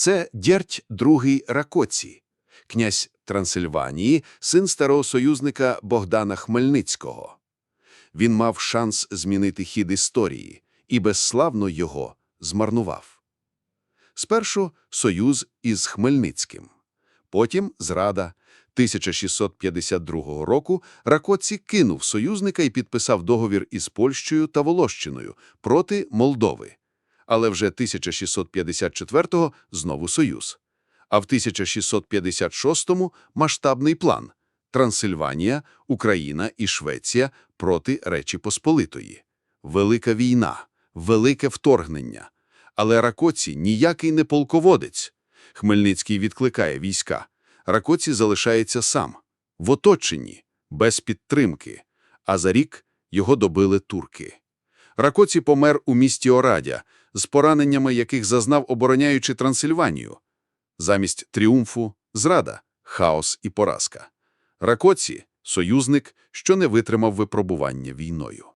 Це дєрть другий Ракоці, князь Трансильванії, син старого союзника Богдана Хмельницького. Він мав шанс змінити хід історії і безславно його змарнував. Спершу союз із Хмельницьким, потім зрада. 1652 року Ракоці кинув союзника і підписав договір із Польщею та Волощиною проти Молдови. Але вже 1654-го знову союз. А в 1656-му масштабний план – Трансильванія, Україна і Швеція проти Речі Посполитої. Велика війна, велике вторгнення. Але Ракоці ніякий не полководець. Хмельницький відкликає війська. Ракоці залишається сам, в оточенні, без підтримки, а за рік його добили турки. Ракоці помер у місті Орадя, з пораненнями яких зазнав, обороняючи Трансильванію. Замість тріумфу – зрада, хаос і поразка. Ракоці – союзник, що не витримав випробування війною.